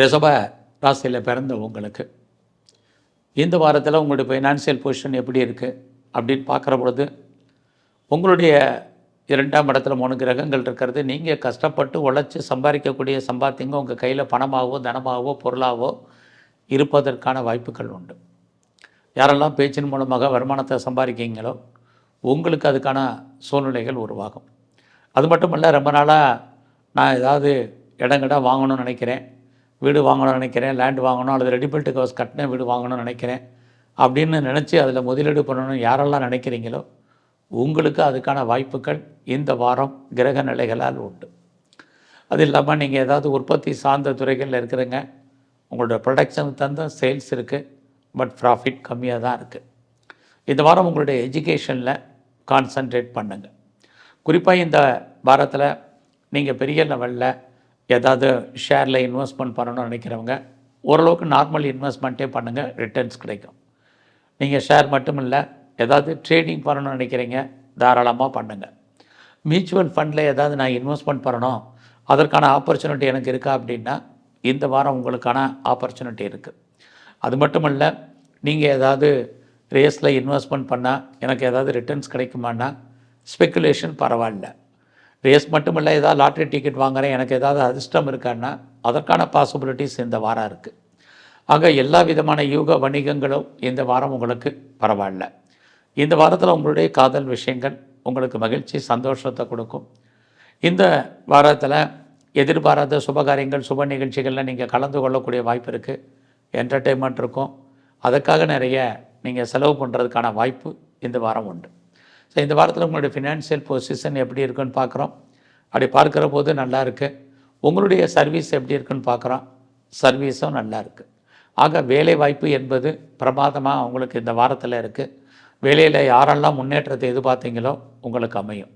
ரிசப ராசியில் பிறந்த உங்களுக்கு. இந்த வாரத்தில் உங்களுடைய ஃபைனான்சியல் பொசிஷன் எப்படி இருக்குது அப்படின்னு பார்க்குற பொழுது உங்களுடைய இரண்டாம் இடத்துல மூணு கிரகங்கள் இருக்கிறது. நீங்கள் கஷ்டப்பட்டு உழைச்சி சம்பாதிக்கக்கூடிய சம்பாத்தியங்க உங்கள் கையில் பணமாகவோ தனமாகவோ பொருளாகவோ இருப்பதற்கான வாய்ப்புகள் உண்டு. யாரெல்லாம் பேச்சின் மூலமாக வருமானத்தை சம்பாதிக்கிறீங்களோ உங்களுக்கு அதுக்கான சூழ்நிலைகள் உருவாகும். அது மட்டும் இல்லை ரொம்ப நாளாக நான் ஏதாவது இடங்கடா வாங்கணும்னு நினைக்கிறேன். வீடு வாங்கணும்னு நினைக்கிறேன் லேண்ட் வாங்கணும் அல்லது ரெடிமேட் ஹவுஸ் கட்டின வீடு வாங்கணும்னு நினைக்கிறேன் அப்படின்னு நினச்சி அதில் முதலீடு பண்ணணும்னு யாரெல்லாம் நினைக்கிறீங்களோ உங்களுக்கு அதுக்கான வாய்ப்புகள் இந்த வாரம் கிரக நிலைகளால் உண்டு. அது இல்லாமல் நீங்கள் ஏதாவது உற்பத்தி சார்ந்த துறைகளில் இருக்கிறீங்க உங்களோட ப்ரொடக்ஷனுக்கு தகுந்த சேல்ஸ் இருக்குது பட் ப்ராஃபிட் கம்மியாக தான் இருக்குது இந்த வாரம் உங்களுடைய எஜுகேஷனில் கான்சன்ட்ரேட் பண்ணுங்கள் குறிப்பாக இந்த வாரத்தில் நீங்கள் பெரிய லெவலில் ஏதாவது ஷேரில் இன்வெஸ்ட்மெண்ட் பண்ணணும்னு நினைக்கிறவங்க ஓரளவுக்கு நார்மல் இன்வெஸ்ட்மெண்ட்டே பண்ணுங்கள் ரிட்டர்ன்ஸ் கிடைக்கும். நீங்கள் ஷேர் மட்டும் இல்லை ஏதாவது ட்ரேடிங் பண்ணணும்னு நினைக்கிறீங்க தாராளமாக பண்ணுங்கள் மியூச்சுவல் ஃபண்டில் ஏதாவது நான் இன்வெஸ்ட்மெண்ட் பண்ணணும் அதற்கான ஆப்பர்ச்சுனிட்டி எனக்கு இருக்கா அப்படின்னா இந்த வாரம் உங்களுக்கான ஆப்பர்ச்சுனிட்டி இருக்குது அது மட்டும் இல்லை நீங்கள் ஏதாவது ரேஸில் இன்வெஸ்ட்மெண்ட் பண்ணால் எனக்கு ஏதாவது ரிட்டர்ன்ஸ் கிடைக்குமான்னா ஸ்பெக்குலேஷன் பரவாயில்ல. ரேஸ் மட்டும் இல்லை ஏதாவது லாட்ரி டிக்கெட் வாங்குறேன் எனக்கு ஏதாவது அதிர்ஷ்டம் இருக்கான்னா அதற்கான பாசிபிலிட்டிஸ் இந்த வாரம் இருக்குது ஆக எல்லா விதமான யூக வணிகங்களும் இந்த வாரம் உங்களுக்கு பரவாயில்ல. இந்த வாரத்தில் உங்களுடைய காதல் விஷயங்கள் உங்களுக்கு மகிழ்ச்சி சந்தோஷத்தை கொடுக்கும். இந்த வாரத்தில் எதிர்பாராத சுபகாரியங்கள் சுப நிகழ்ச்சிகளில் நீங்கள் கலந்து கொள்ளக்கூடிய வாய்ப்பு இருக்குது என்டர்டெயின்மெண்ட் இருக்கும். அதுக்காக நிறைய நீங்கள் செலவு பண்ணுறதுக்கான வாய்ப்பு இந்த வாரம் உண்டு. ஸோ இந்த வாரத்தில் உங்களுடைய ஃபினான்ஷியல் பொசிஷன் எப்படி இருக்குன்னு பார்க்குறோம். அப்படி பார்க்குற போது நல்லா இருக்குது உங்களுடைய சர்வீஸ் எப்படி இருக்குன்னு பார்க்குறோம். சர்வீஸும் நல்லா இருக்குது ஆக வேலை வாய்ப்பு என்பது பிரமாதமாக உங்களுக்கு இந்த வாரத்தில் இருக்குது வேலையில் யாரெல்லாம் முன்னேற்றத்தை எதிர்பார்த்தீங்களோ உங்களுக்கு அமையும்.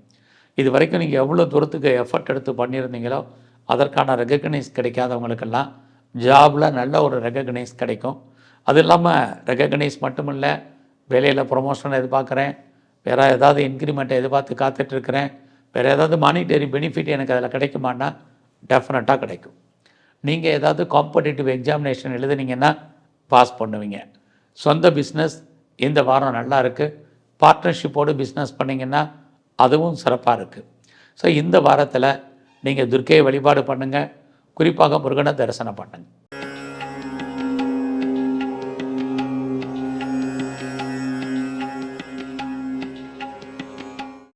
இது வரைக்கும் நீங்கள் எவ்வளோ தூரத்துக்கு எஃபர்ட் எடுத்து பண்ணியிருந்தீங்களோ அதற்கான ரெகக்னைஸ் கிடைக்காதவங்களுக்கெல்லாம் ஜாபில் நல்ல ஒரு ரெகக்னைஸ் கிடைக்கும். அது இல்லாமல் ரெகக்னைஸ் மட்டும் இல்லை வேலையில் ப்ரொமோஷன் எதிர்பார்க்குறேன். வேறு ஏதாவது இன்க்ரிமெண்ட்டை எதிர்பார்த்து காத்துட்ருக்கிறேன். வேறு ஏதாவது மானிட்டரி பெனிஃபிட் எனக்கு அதில் கிடைக்குமான்னா டெஃபினட்டாக கிடைக்கும். நீங்கள் ஏதாவது காம்படிட்டிவ் எக்ஸாமினேஷன் எழுதுனீங்கன்னா பாஸ் பண்ணுவீங்க. சொந்த பிஸ்னஸ் இந்த வாரம் நல்லா இருக்குது பார்ட்னர்ஷிப்போடு பிஸ்னஸ் பண்ணிங்கன்னா அதுவும் சிறப்பாக இருக்குது ஸோ இந்த வாரத்தில் நீங்கள் துர்க்கையை வழிபாடு பண்ணுங்கள் குறிப்பாக முருகனை தரிசனம் பண்ணுங்கள்